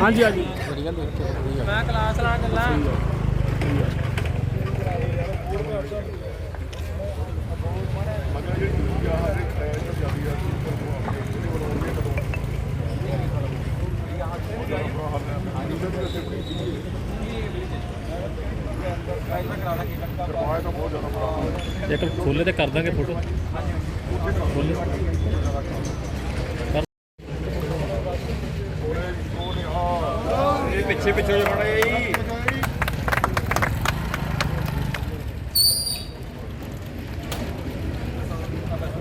ਹਾਂਜੀ ਹਾਂਜੀ। ਮੈਂ ਕਲਾਸ ਲਾਂ ਚੱਲਾਂ ਇੱਕ ਖੋਲੇ ਤੇ ਕਰ ਦਾਂਗੇ ਫੋਟੋ। ਖੋਲੇ ਇਹ ਪਿੱਛੇ ਪਿੱਛੇ ਜਿਹਾ ਬਣਾ ਜੀ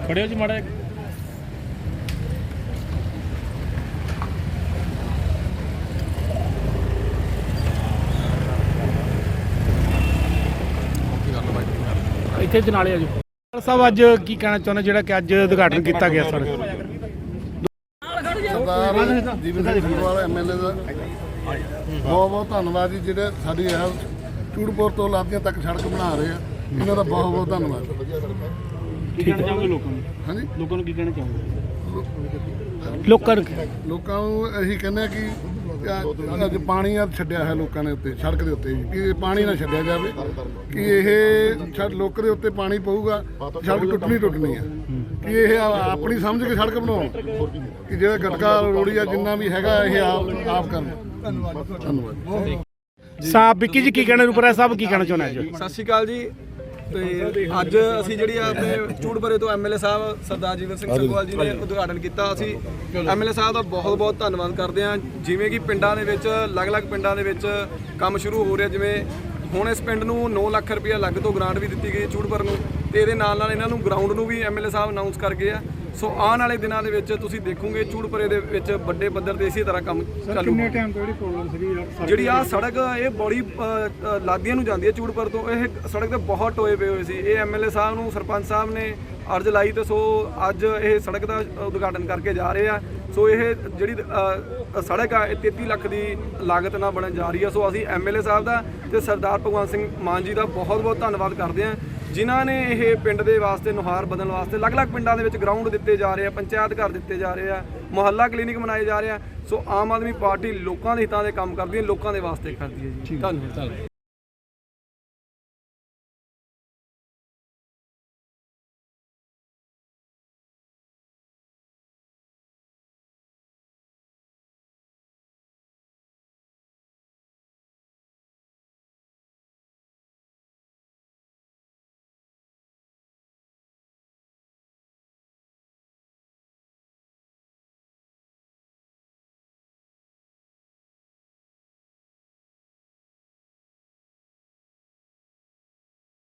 ਖੜਿਓ ਜੀ ਮਾੜਾ ਜਿਹਾ। ਇੱਥੇ ਜਨਾਲੇ ਆ ਜੀ ਸਾਹਿਬ ਅੱਜ ਕੀ ਕਹਿਣਾ ਚਾਹੁੰਦੇ ਜਿਹੜਾ ਕਿ ਅੱਜ ਉਦਘਾਟਨ ਕੀਤਾ ਗਿਆ ਸੜਕ ਸਰਦਾਰ ਜੀਵਨ ਸਿੰਘ ਫੁੱਟਵਾਲ ਐਮਐਲਏ ਦਾ। ਬਹੁਤ ਬਹੁਤ ਧੰਨਵਾਦ ਜੀ ਜਿਹੜੇ ਸਾਡੀ ਇਹ ਚੂੜਪੁਰ ਤੋਂ ਲਾਦੀਆਂ ਤੱਕ ਸੜਕ ਬਣਾ ਰਹੇ ਆ। ਇਹਨਾਂ ਦਾ ਬਹੁਤ ਬਹੁਤ ਧੰਨਵਾਦ। ਕੀ ਕਹਿਣਾ ਚਾਹੋਗੇ ਲੋਕਾਂ ਨੂੰ? ਹਾਂਜੀ। ਲੋਕਾਂ ਨੂੰ ਕੀ ਕਹਿਣਾ ਚਾਹੋਗੇ? ਲੋਕਾਂ ਨੂੰ ਲੋਕਾਂ ਨੂੰ ਅਸੀਂ ਕਹਿੰਦੇ ਆ ਕਿ ਅੱਜ- ਅੱਜ ਪਾਣੀ ਆ ਛੱਡਿਆ ਹੈ ਲੋਕਾਂ ਨੇ ਉੱਤੇ ਸੜਕ ਦੇ ਉੱਤੇ ਜੀ ਕਿ ਇਹ ਪਾਣੀ ਨਾ ਛੱਡਿਆ ਜਾਵੇ ਕਿ ਇਹ ਛੱਡ ਲੋਕ ਦੇ ਉੱਤੇ ਪਾਣੀ ਪਊਗਾ ਸੜਕ ਟੁੱਟਣੀ ਟੁੱਟਣੀ ਆ। ਕਿ ਇਹ ਆ- ਆਪਣੀ ਸਮਝ ਕੇ ਸੜਕ ਬਣਾਉਣ ਕਿ ਜਿਹੜਾ ਗਟਕਾ ਰੋੜੀ ਆ ਜਿੰਨਾ ਵੀ ਹੈਗਾ ਇਹ ਆਪ ਆਪ ਕਰਨ। ਧੰਨਵਾਦ। ਸਾਹਿਬ ਵਿੱਕੀ ਜੀ ਕੀ ਕਹਿਣਾ ਰੂਪਰਾ ਸਾਹਿਬ ਕੀ ਕਹਿਣਾ ਚਾਹੁੰਦੇ ਅੱਜ ਸਤਿ ਸ਼੍ਰੀ ਅਕਾਲ ਜੀ। ਤੇ ਅੱਜ ਅਸੀਂ ਜਿਹੜੀ ਆ ਆਪਣੇ ਚੂੜਬਰੇ ਤੋਂ ਐਮਐਲਏ ਸਾਹਿਬ ਸਰਦਾਰ ਜੀਵਨ ਸਿੰਘ ਸੰਗਵਾਲ ਜੀ ਨੇ ਉਦਘਾਟਨ ਕੀਤਾ। ਅਸੀਂ ਐਮਐਲਏ ਸਾਹਿਬ ਦਾ ਬਹੁਤ ਬਹੁਤ ਧੰਨਵਾਦ ਕਰਦੇ ਹਾਂ। ਜਿਵੇਂ ਕਿ ਪਿੰਡਾਂ ਦੇ ਵਿੱਚ ਅਲੱਗ-ਅਲੱਗ ਪਿੰਡਾਂ ਦੇ ਵਿੱਚ ਕੰਮ ਸ਼ੁਰੂ ਹੋ ਰਿਹਾ। ਜਿਵੇਂ ਹੁਣ ਇਸ ਪਿੰਡ ਨੂੰ 9 ਲੱਖ ਰੁਪਏ ਅਲੱਗ ਤੋਂ ਗ੍ਰਾਂਟ ਵੀ ਦਿੱਤੀ ਗਈ ਚੂੜਬਰ ਨੂੰ ਤੇ ਇਹਦੇ ਨਾਲ ਨਾਲ ਇਹਨਾਂ ਨੂੰ ਗਰਾਊਂਡ ਨੂੰ ਵੀ ਐਮਐਲਏ ਸਾਹਿਬ ਅਨਾਉਂਸ ਕਰ ਗਏ ਆ। ਸੋ ਆਉਣ ਵਾਲੇ ਦਿਨਾਂ ਦੇ ਵਿੱਚ ਤੁਸੀਂ ਦੇਖੋਗੇ ਚੂੜਪਰੇ ਦੇ ਵਿੱਚ ਵੱਡੇ ਪੱਧਰ ਤੇ ਇਸੇ ਤਰ੍ਹਾਂ ਕੰਮ ਚਾਲੂ। ਕਿੰਨੇ ਟਾਈਮ ਤੋਂ ਜਿਹੜੀ ਪ੍ਰੋਬਲਮ ਸੀਗੀ? ਜਿਹੜੀ ਆ ਸੜਕ ਇਹ ਬੜੀ ਅ, ਲਾਦੀਆਂ ਨੂੰ ਜਾਂਦੀ ਹੈ ਚੂੜਪਰ ਤੋਂ। ਇਹ ਸੜਕ ਤੇ ਬਹੁਤ ਟੋਏ ਪਏ ਹੋਏ ਸੀ। ਇਹ ਐਮਐਲਏ ਸਾਹਿਬ ਨੂੰ ਸਰਪੰਚ ਸਾਹਿਬ ਨੇ ਅਰਜ਼ ਲਾਈ ਤੇ ਸੋ ਅੱਜ ਇਹ ਸੜਕ ਦਾ ਉਦਘਾਟਨ ਕਰਕੇ ਜਾ ਰਹੇ ਆ। ਸੋ ਇਹ ਜਿਹੜੀ ਅ, ਸੜਕ ਆ ਇਹ 33 ਲੱਖ ਦੀ ਲਾਗਤ ਨਾਲ ਬਣਨ ਜਾ ਰਹੀ ਆ। ਸੋ ਅਸੀਂ ਐਮਐਲਏ ਸਾਹਿਬ ਦਾ ਤੇ ਸਰਦਾਰ ਭਗਵੰਤ ਸਿੰਘ ਮਾਨ ਜੀ ਦਾ ਬਹੁਤ ਬਹੁਤ ਧੰਨਵਾਦ ਕਰਦੇ ਹਾਂ ਜਿਨ੍ਹਾਂ ਨੇ ਇਹ ਪਿੰਡ ਦੇ ਵਾਸਤੇ ਨੁਹਾਰ ਬਦਲਣ ਵਾਸਤੇ ਅਲੱਗ-ਅਲੱਗ ਪਿੰਡਾਂ ਦੇ ਵਿੱਚ ਗਰਾਊਂਡ ਦਿੱਤੇ ਜਾ ਰਹੇ ਆ ਪੰਚਾਇਤ ਘਰ ਦਿੱਤੇ ਜਾ ਰਹੇ ਆ ਮੁਹੱਲਾ ਕਲੀਨਿਕ ਬਣਾਏ ਜਾ ਰਹੇ ਆ। ਸੋ ਆਮ ਆਦਮੀ ਪਾਰਟੀ ਲੋਕਾਂ ਦੇ ਹਿੱਤਾਂ ਦੇ ਕੰਮ ਕਰਦੀ ਹੈ ਲੋਕਾਂ ਦੇ ਵਾਸਤੇ ਕਰਦੀ ਹੈ ਜੀ। ਧੰਨਵਾਦ।